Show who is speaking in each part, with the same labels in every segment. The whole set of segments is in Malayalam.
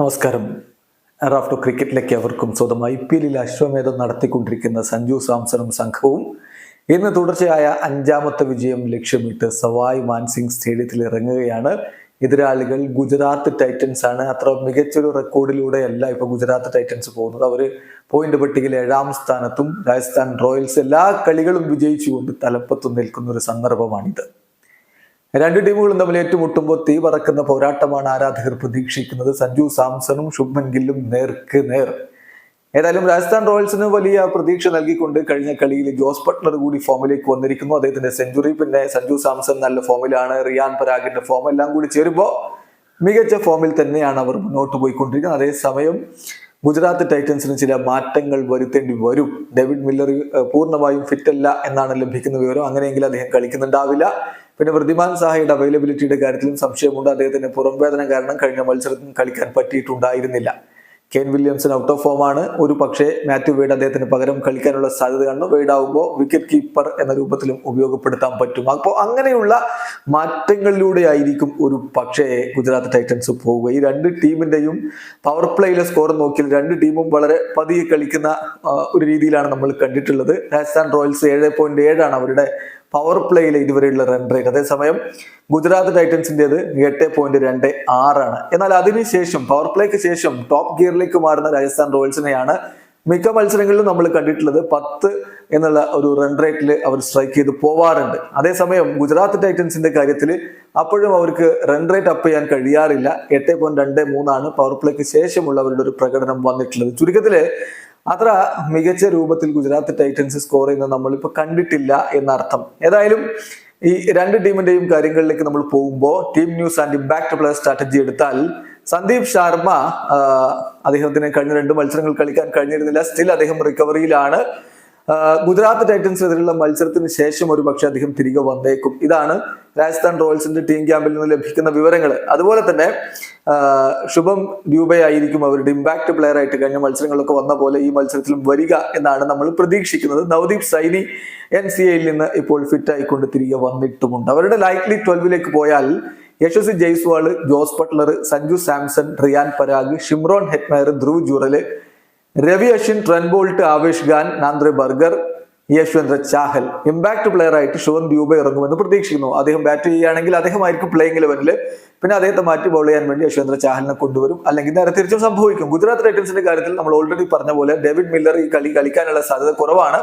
Speaker 1: നമസ്കാരം. റാഫ്റ്റോ ക്രിക്കറ്റിലേക്ക് അവർക്കും സ്വന്തം ഐ പി എല്ലിൽ അശ്വമേധം നടത്തിക്കൊണ്ടിരിക്കുന്ന സഞ്ജു സാംസണും സംഘവും ഇന്ന് തുടർച്ചയായ അഞ്ചാമത്തെ വിജയം ലക്ഷ്യമിട്ട് സവായ് മാൻസിംഗ് സ്റ്റേഡിയത്തിൽ ഇറങ്ങുകയാണ്. എതിരാളികൾ ഗുജറാത്ത് ടൈറ്റൻസ് ആണ്. അത്ര മികച്ചൊരു റെക്കോർഡിലൂടെയല്ല ഇപ്പൊ ഗുജറാത്ത് ടൈറ്റൻസ് പോകുന്നത്. അവർ പോയിന്റ് പട്ടികയിൽ ഏഴാം സ്ഥാനത്തും രാജസ്ഥാൻ റോയൽസ് എല്ലാ കളികളും വിജയിച്ചുകൊണ്ട് തലപ്പത്തും നിൽക്കുന്ന ഒരു സന്ദർഭമാണിത്. രണ്ട് ടീമുകളും തമ്മിൽ ഏറ്റുമുട്ടുമ്പോൾ തീ പറക്കുന്ന പോരാട്ടമാണ് ആരാധകർ പ്രതീക്ഷിക്കുന്നത്. സഞ്ജു സാംസണും ശുഭ്മൻ ഗില്ലും നേർക്ക് നേർ. ഏതായാലും രാജസ്ഥാൻ റോയൽസിന് വലിയ പ്രതീക്ഷ നൽകിക്കൊണ്ട് കഴിഞ്ഞ കളിയിൽ ജോസ് ബട്ട്ലർ കൂടി ഫോമിലേക്ക് വന്നിരിക്കുന്നു. അദ്ദേഹത്തിന്റെ സെഞ്ചുറി പിന്നെ സഞ്ജു സാംസൺ നല്ല ഫോമിലാണ്. റിയാൻ പരാഗിന്റെ ഫോം എല്ലാം കൂടി ചേരുമ്പോൾ മികച്ച ഫോമിൽ തന്നെയാണ് അവർ മുന്നോട്ട് പോയിക്കൊണ്ടിരിക്കുന്നത്. അതേസമയം ഗുജറാത്ത് ടൈറ്റൻസിന് ചില മാറ്റങ്ങൾ വരുത്തേണ്ടി വരും. ഡേവിഡ് മില്ലർ പൂർണമായും ഫിറ്റല്ല എന്നാണ് ലഭിക്കുന്ന വിവരം. അങ്ങനെയെങ്കിൽ അദ്ദേഹം കളിക്കുന്നുണ്ടാവില്ല. പിന്നെ വൃദ്ധിമാൻ സാഹയുടെ അവൈലബിലിറ്റിയുടെ കാര്യത്തിലും സംശയമുണ്ട്. അദ്ദേഹത്തിന് പുറംവേദന കാരണം കഴിഞ്ഞ മത്സരത്തിൽ കളിക്കാൻ പറ്റിയിട്ടുണ്ടായിരുന്നില്ല. Kane Williamson out of form ആണ്. ഒരു പക്ഷേ മാത്യു വെയ്ഡ് അദ്ദേഹത്തിന് പകരം കളിക്കാനുള്ള സാധ്യത കാണുന്നു. വെയ്ഡ് ആവുമ്പോൾ വിക്കറ്റ് കീപ്പർ എന്ന രൂപത്തിലും ഉപയോഗപ്പെടുത്താൻ പറ്റും. അപ്പോൾ അങ്ങനെയുള്ള മാറ്റങ്ങളിലൂടെ ആയിരിക്കും ഒരു പക്ഷേ ഗുജറാത്ത് ടൈറ്റൻസ് പോവുക. ഈ രണ്ട് ടീമിന്റെയും പവർ പ്ലേയിലെ സ്കോർ നോക്കിയാൽ രണ്ട് ടീമും വളരെ പതിയെ കളിക്കുന്ന ഒരു രീതിയിലാണ് നമ്മൾ കണ്ടിട്ടുള്ളത്. രാജസ്ഥാൻ റോയൽസ് ഏഴ് പോയിന്റ് ഏഴാണ് അവരുടെ പവർ പ്ലേയിൽ ഇതുവരെയുള്ള റൺ റേറ്റ് അതേസമയം ഗുജറാത്ത് ടൈറ്റൻസിന്റെത് എട്ട് പോയിന്റ് രണ്ട് ആറാണ് എന്നാൽ അതിനുശേഷം പവർ പ്ലേക്ക് ശേഷം ടോപ്പ് ഗിയറിലേക്ക് മാറുന്ന രാജസ്ഥാൻ റോയൽസിനെയാണ് മിക്ക മത്സരങ്ങളിലും നമ്മൾ കണ്ടിട്ടുള്ളത് പത്ത് എന്നുള്ള ഒരു റൺ റേറ്റിൽ അവർ സ്ട്രൈക്ക് ചെയ്ത് പോവാറുണ്ട്. അതേസമയം ഗുജറാത്ത് ടൈറ്റൻസിന്റെ കാര്യത്തിൽ അപ്പോഴും അവർക്ക് റൺ റേറ്റ് അപ്പ് ചെയ്യാൻ കഴിയാറില്ല. എട്ട് പോയിന്റ് രണ്ട് മൂന്നാണ് പവർ പ്ലേക്ക് ശേഷമുള്ള അവരുടെ ഒരു പ്രകടനം വന്നിട്ടുള്ളത്. ചുരുക്കത്തിൽ അത്ര മികച്ച രൂപത്തിൽ ഗുജറാത്ത് ടൈറ്റൻസ് സ്കോർ ചെയ്യുന്നത് നമ്മളിപ്പോൾ കണ്ടിട്ടില്ല എന്നർത്ഥം. ഏതായാലും ഈ രണ്ട് ടീമിന്റെയും കാര്യങ്ങളിലേക്ക് നമ്മൾ പോകുമ്പോൾ team news and impact plus strategy എടുത്താൽ സന്ദീപ് ശർമ്മ അദ്ദേഹത്തിന് കഴിഞ്ഞ രണ്ട് മത്സരങ്ങൾ കളിക്കാൻ കഴിഞ്ഞിരുന്നില്ല. സ്റ്റിൽ അദ്ദേഹം റിക്കവറിയിലാണ് ഗുജറാത്ത് ടൈറ്റൻസിനെതിരെയുള്ള മത്സരത്തിന് ശേഷം ഒരു പക്ഷേ അദ്ദേഹം തിരികെ വന്നേക്കും. ഇതാണ് രാജസ്ഥാൻ റോയൽസിന്റെ ടീം ക്യാമ്പിൽ നിന്ന് ലഭിക്കുന്ന വിവരങ്ങൾ അതുപോലെ തന്നെ ശുഭം രൂപയായിരിക്കും അവരുടെ ഇമ്പാക്ട് പ്ലെയർ ആയിട്ട് കഴിഞ്ഞ മത്സരങ്ങളിലൊക്കെ വന്ന പോലെ ഈ മത്സരത്തിലും വരിക എന്നാണ് നമ്മൾ പ്രതീക്ഷിക്കുന്നത്. നവദീപ് സൈനി എൻ സി എയിൽ നിന്ന് ഇപ്പോൾ ഫിറ്റ് ആയിക്കൊണ്ട് തിരികെ വന്നിട്ടുമുണ്ട്. അവരുടെ ലൈക്ലി ട്വൽവിലേക്ക് പോയാൽ Yashasvi Jaiswal Jos Buttler Sanju Samson Riyan Parag Shimron Hetmyer Dhruv Jurel Ravi Ashwin Trent Boult Avesh Khan Nandre Burger Yuzvendra Chahal. Impact player ആയിട്ട് ഷോൻ ദ്യൂബ ഇറങ്ങുമെന്ന് പ്രതീക്ഷിക്കുന്നു. അദ്ദേഹം ബാറ്റ് ചെയ്യുകയാണെങ്കിൽ അദ്ദേഹമായിരിക്കും പ്ലേയിങ് ലെവനിൽ പിന്നെ അദ്ദേഹത്തെ മാറ്റി ബോൾ ചെയ്യാൻ വേണ്ടി യശ്വന്ദ്ര ചാഹലിനെ കൊണ്ടുവരും. അല്ലെങ്കിൽ നേരെ തിരിച്ചും സംഭവിക്കും. ഗുജറാത്ത് ടൈറ്റൻസിന്റെ കാര്യത്തിൽ നമ്മൾ ഓൾറെഡി പറഞ്ഞ പോലെ ഡേവിഡ് മില്ലർ ഈ കളി കളിക്കാനുള്ള സാധ്യത കുറവാണ്.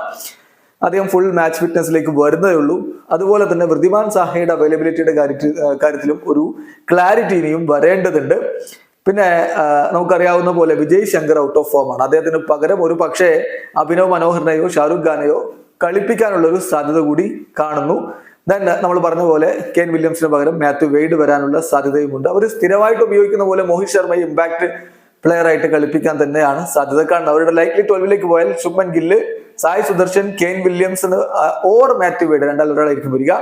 Speaker 1: അദ്ദേഹം ഫുൾ മാച്ച് ഫിറ്റ്നസിലേക്ക് വരുന്നതേ ഉള്ളൂ. അതുപോലെ തന്നെ വൃദ്ധിമാൻ സാഹയുടെ അവൈലബിലിറ്റിയുടെ കാര്യത്തിൽ കാര്യത്തിലും ഒരു ക്ലാരിറ്റി ഇനിയും വരേണ്ടതുണ്ട്. പിന്നെ നമുക്കറിയാവുന്ന പോലെ വിജയ് ശങ്കർ ഔട്ട് ഓഫ് ഫോമാണ് അദ്ദേഹത്തിന് പകരം ഒരു പക്ഷേ അഭിനവ് മനോഹറിനെയോ ഷാറുഖ് ഖാനെയോ കളിപ്പിക്കാനുള്ള ഒരു സാധ്യത കൂടി കാണുന്നു. ദെൻ നമ്മൾ പറഞ്ഞ പോലെ കെൻ വില്യംസിന് പകരം മാത്യു വെയ്ഡ് വരാനുള്ള സാധ്യതയുമുണ്ട് അവർ സ്ഥിരമായിട്ട് ഉപയോഗിക്കുന്ന പോലെ മോഹിത് ശർമ്മയെ ഇമ്പാക്ട് പ്ലെയർ ആയിട്ട് കളിപ്പിക്കാൻ തന്നെയാണ് സാധ്യത കാണുന്നത്. അവരുടെ ലൈക്ലി ട്വൽവിലേക്ക് പോയാൽ Shubman Gill Sai Sudharsan Kane Williamson or Matthew Wade രണ്ടാൾ ഒരാളായിരിക്കും വരിക.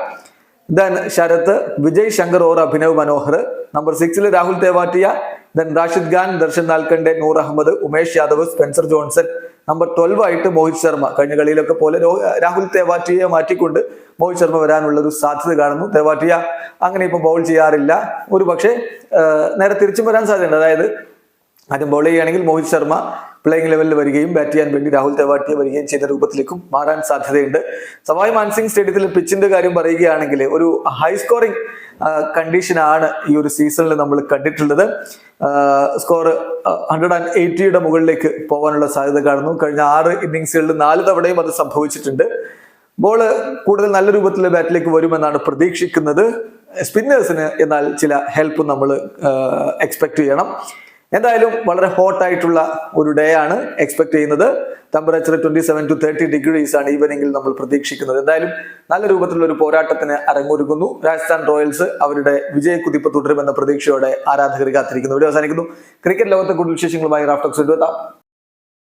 Speaker 1: Then Sharath Vijay Shankar or Abhinav Manohar. Number സിക്സിൽ Rahul Tewatia then Rashid Khan Darshan Nalkande Noor Ahmad Umesh Yadav Spencer Johnson number twelve ആയിട്ട് മോഹിത് ശർമ്മ കഴിഞ്ഞ കളിയിലൊക്കെ പോലെ രാഹുൽ തേവാറ്റിയെ മാറ്റിക്കൊണ്ട് മോഹിത് ശർമ്മ വരാനുള്ള ഒരു സാധ്യത കാണുന്നു. തേവാറ്റിയ അങ്ങനെ ഇപ്പൊ ബൗൾ ചെയ്യാറില്ല. ഒരു പക്ഷേ നേരെ തിരിച്ചും വരാൻ സാധ്യതയുണ്ട്. അതായത് ആദ്യം ബോൾ ചെയ്യുകയാണെങ്കിൽ മോഹിത് ശർമ്മ പ്ലേയിങ് ലെവലിൽ വരികയും ബാറ്റ് ചെയ്യാൻ വേണ്ടി രാഹുൽ തെവാട്ടിയെ വരികയും ചെയ്ത രൂപത്തിലേക്കും മാറാൻ സാധ്യതയുണ്ട്. സവായ് മാൻസിംഗ് സ്റ്റേഡിയത്തിലെ പിച്ചിന്റെ കാര്യം പറയുകയാണെങ്കിൽ ഒരു ഹൈ സ്കോറിംഗ് കണ്ടീഷനാണ് ഈ ഒരു സീസണിൽ നമ്മൾ കണ്ടിട്ടുള്ളത്. സ്കോർ ഹൺഡ്രഡ് ആൻഡ് എയ്റ്റിയുടെ മുകളിലേക്ക് പോകാനുള്ള സാധ്യത കാണുന്നു. കഴിഞ്ഞ ആറ് ഇന്നിങ്സുകളിൽ നാല് തവണയും അത് സംഭവിച്ചിട്ടുണ്ട്. ബോൾ കൂടുതൽ നല്ല രൂപത്തിൽ ബാറ്റിലേക്ക് വരുമെന്നാണ് പ്രതീക്ഷിക്കുന്നത്. സ്പിന്നേഴ്സിന് എന്നാൽ ചില ഹെൽപ്പ് നമ്മൾ എക്സ്പെക്ട് ചെയ്യണം. എന്തായാലും വളരെ ഹോട്ടായിട്ടുള്ള ഒരു ഡേ ആണ് എക്സ്പെക്ട് ചെയ്യുന്നത്. Temperature twenty seven to thirty degrees ആണ് ഈവനിങ്ങിൽ നമ്മൾ പ്രതീക്ഷിക്കുന്നത്. എന്തായാലും നല്ല രൂപത്തിലുള്ള ഒരു പോരാട്ടത്തിന് അരങ്ങൊരുക്കുന്നു രാജസ്ഥാൻ റോയൽസ് അവരുടെ വിജയക്കുതിപ്പ് തുടരുമെന്ന പ്രതീക്ഷയോടെ ആരാധകർ കാത്തിരിക്കുന്നു. ഇവിടെ അവസാനിക്കുന്നു. ക്രിക്കറ്റ് ലോകത്തെ കൂടുതൽ വിശേഷങ്ങളുമായി റാഫ്റ്റോക്സ് എത്താം.